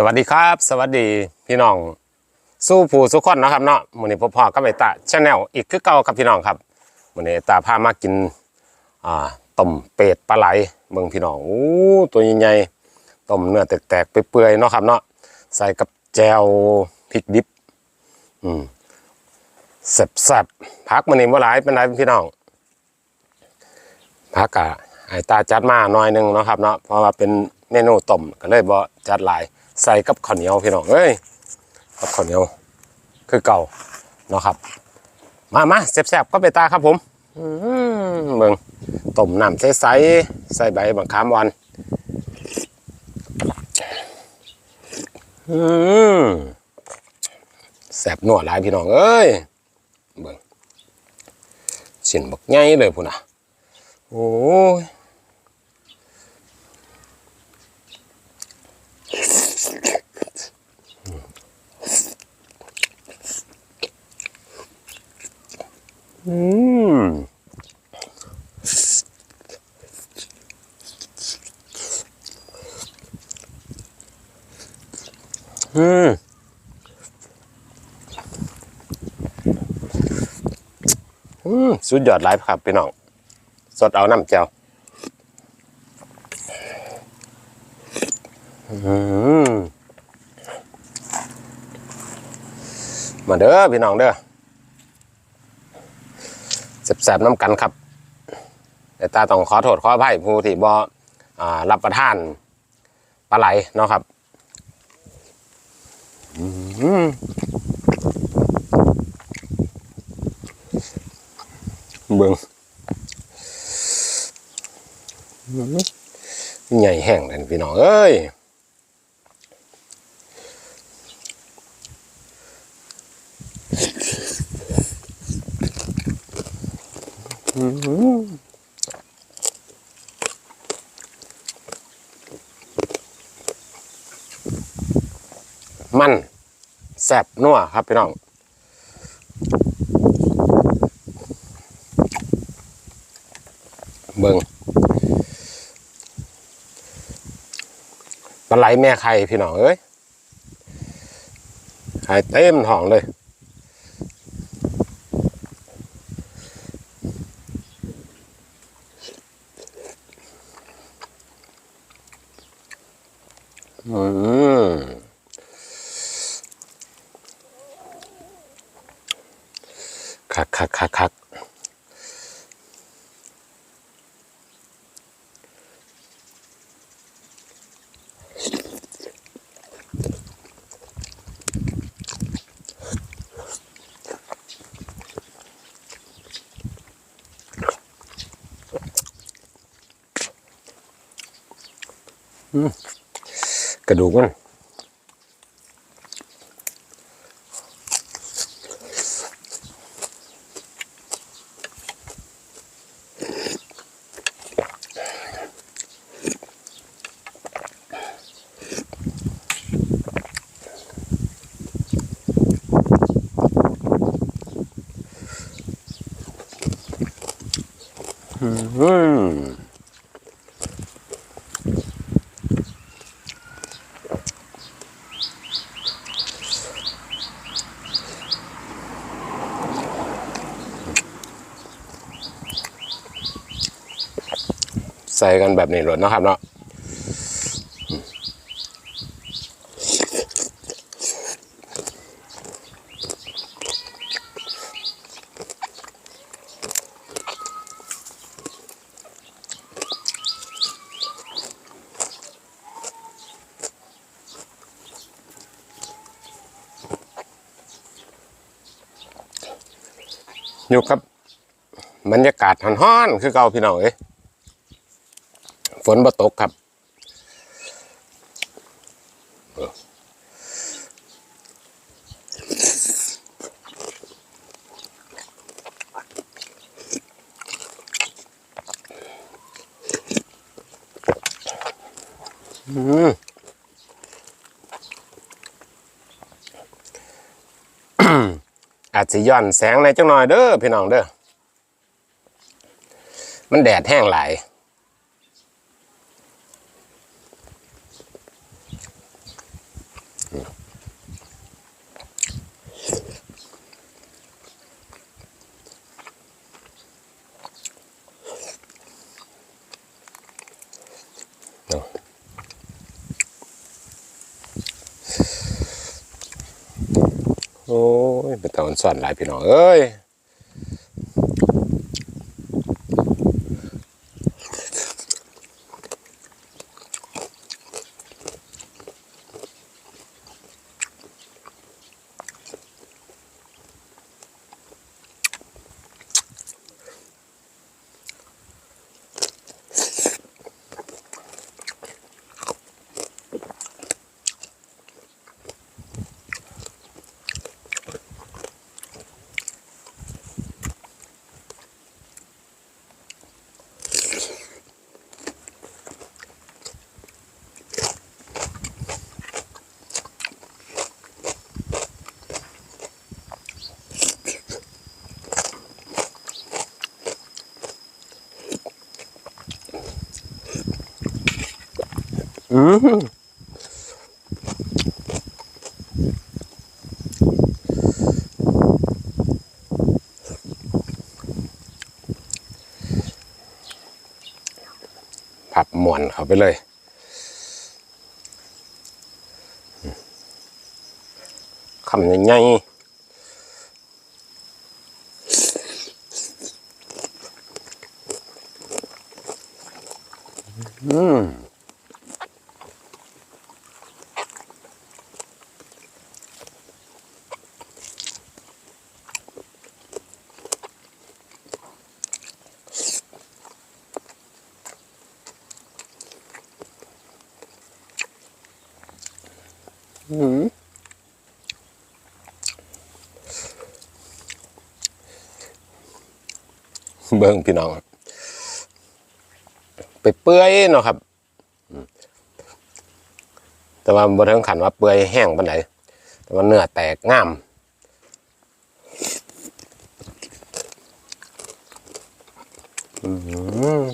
สวัสดีครับ สวัสดีพี่น้อง สู้ผู้สุขคนนะครับเนาะมื้อนี้พ่อพ่อกับไอตาชาแนลอีกคือเก่าครับพี่น้องครับมื้อนี้ตาพามากินอ่าต้มเป็ดปลาไหลเบิ่งพี่น้องโอ้ตัวใหญ่ๆต้มเนื้อแตกๆเปื่อยๆเนาะครับเนาะใส่กับแจวพริกดิบอืมแซ่บๆพักมื้อนี้บ่หลายเป็นไรพี่น้องพักกะไอตาจัดมาหน่อยหนึงเนาะครับเนาะเพราะว่าเป็นเมนูต้มก็เลยบ่จัดหลาย ใส่กับข้าวเหนียวพี่น้องเอ้ยกับข้าวเหนียว คือเก่าเนาะครับ มามาแซ่บๆก็ไปตาครับผมอืมเบิ่งต้มน้ำใสๆใส่ใบบังคามวันแซ่บนัวหลายพี่น้องเอ้ยเบิ่งชิ้นบักใหญ่เลยพุ่นน่ะโอ้ย อืมอืมอืมสุดยอดไลฟ์ครับพี่น้อง สดเอาน้ำเจียวอืมมาเด้อพี่น้องเด้อ สบๆน้ำกันครับ แต่ตาต้องขอโทษขออภัยผู้ที่บ่อ่ารับประทานปลาไหลเนาะครับเบื้อหือใหญ่แห้งเลยพี่น้องเอ้ยอื้อหือ มันแซ่บนัวครับพี่น้องเบิงปลาไหลแม่ไข่พี่น้องเอ้ยไข่เต็มท้องเลย อืมคักคั กคักคักกระดูกมันอืม ใส่กันแบบนี้เลยนะครับเนาะอยู่กับบรรยากาศฮ้อนๆคือเก่าพี่น้องเอ้ย ฝนบ่ตกครับอืมอาจจะย่อนแสงในจังหน่อยเด้อพี่น้องเด้อ มันแดดแห้งหลาย โอ้ยเป็นตอนสอนหลายพี่น้องเอ้ย อืมผับหมวนเขาไปเลยคำใหญ่ๆ เบิ่งพี่น้องไปเปื่อยเนาะครับ แต่ว่าบนทั้งขันว่าเปื่อยแห้งปานไหนแต่ว่าเนื้อแตกงาม อืม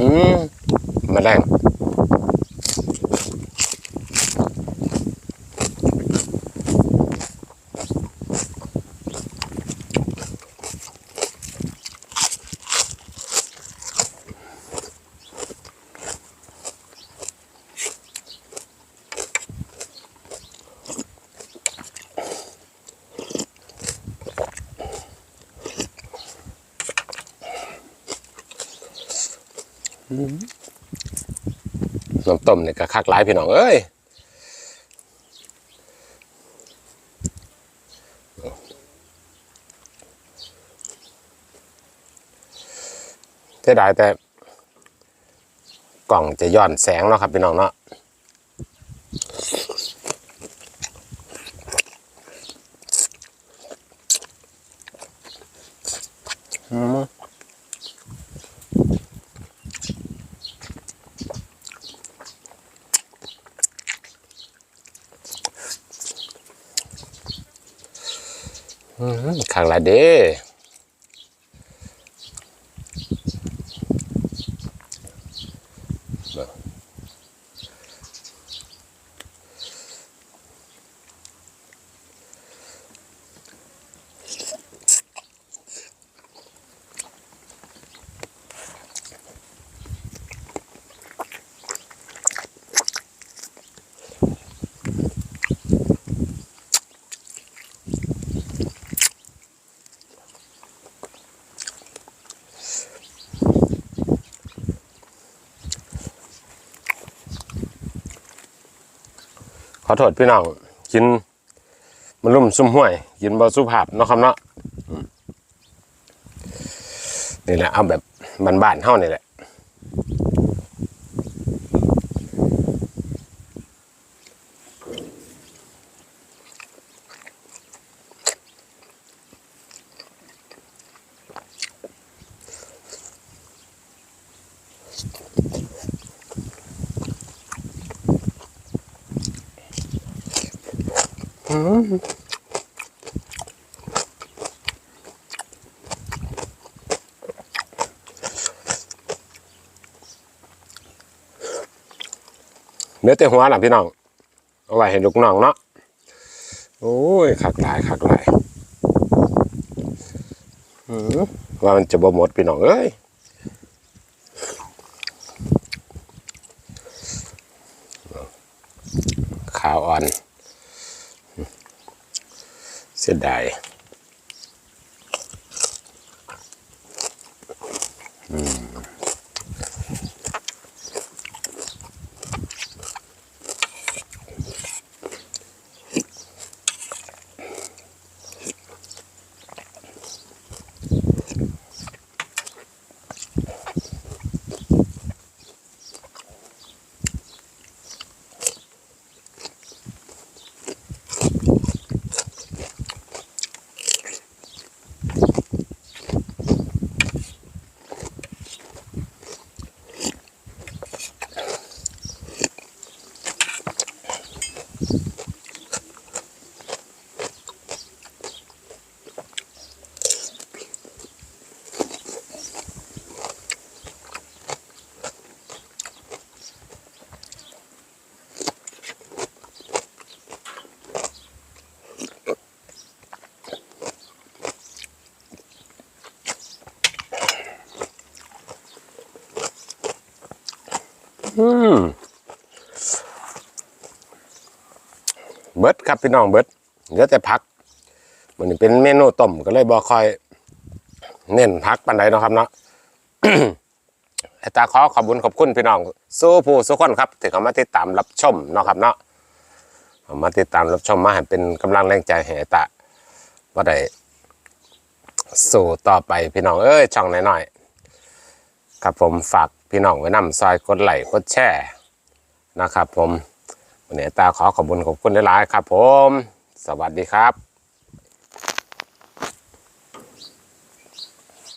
อืม แมาแรง น้ำต้มเนี่ยก็คักหลายพี่น้องเอ้ยเสียดายแต่กล่องจะย้อนแสงเนาะครับพี่น้องเนาะอืม ข้างละเด้ อโทษพี่น้องกินมันลุ่มซุ่มห้วย กินบอสุภาพเนาะครับเนาะอืมนี่แหละเอาแบบบ้านๆเท่านี่แหละ เนื้อเต่หัวหล่ะพี่น้อง เอาไว้ให้ลูกน้องเนาะ โอ้ยขักหลายขักหลายว่ามันจะบ่หมดพี่น้องเอ้ยขาวอ่อน เสียดาย เบิดครับพี่น้องเบิดเหลือแต่พักมันนี้เป็นเมนูต้มก็เลยบ่ค่อย เน้นพักปันใดเนาะครับเนาะไอ้ตาขอขอบคุญขอบคุณพี่น้องสู้ผู้สู้คนครับที่เขามาติดตามรับชมเนาะครับเนาะเขามาติดตามรับชมมาให้เป็นกำลังแรงใจให้ตาว่าได้สู้ต่อไปพี่น้องเอ้ยช่องหน้อยๆครับผมฝากพี่น้องไว้นำซอยกดไลค์กดแชร์นะครับผม วันนี้ไอ้ตาขอขอบคุณขอบคุณหลายๆครับ ผม สวัสดีครับ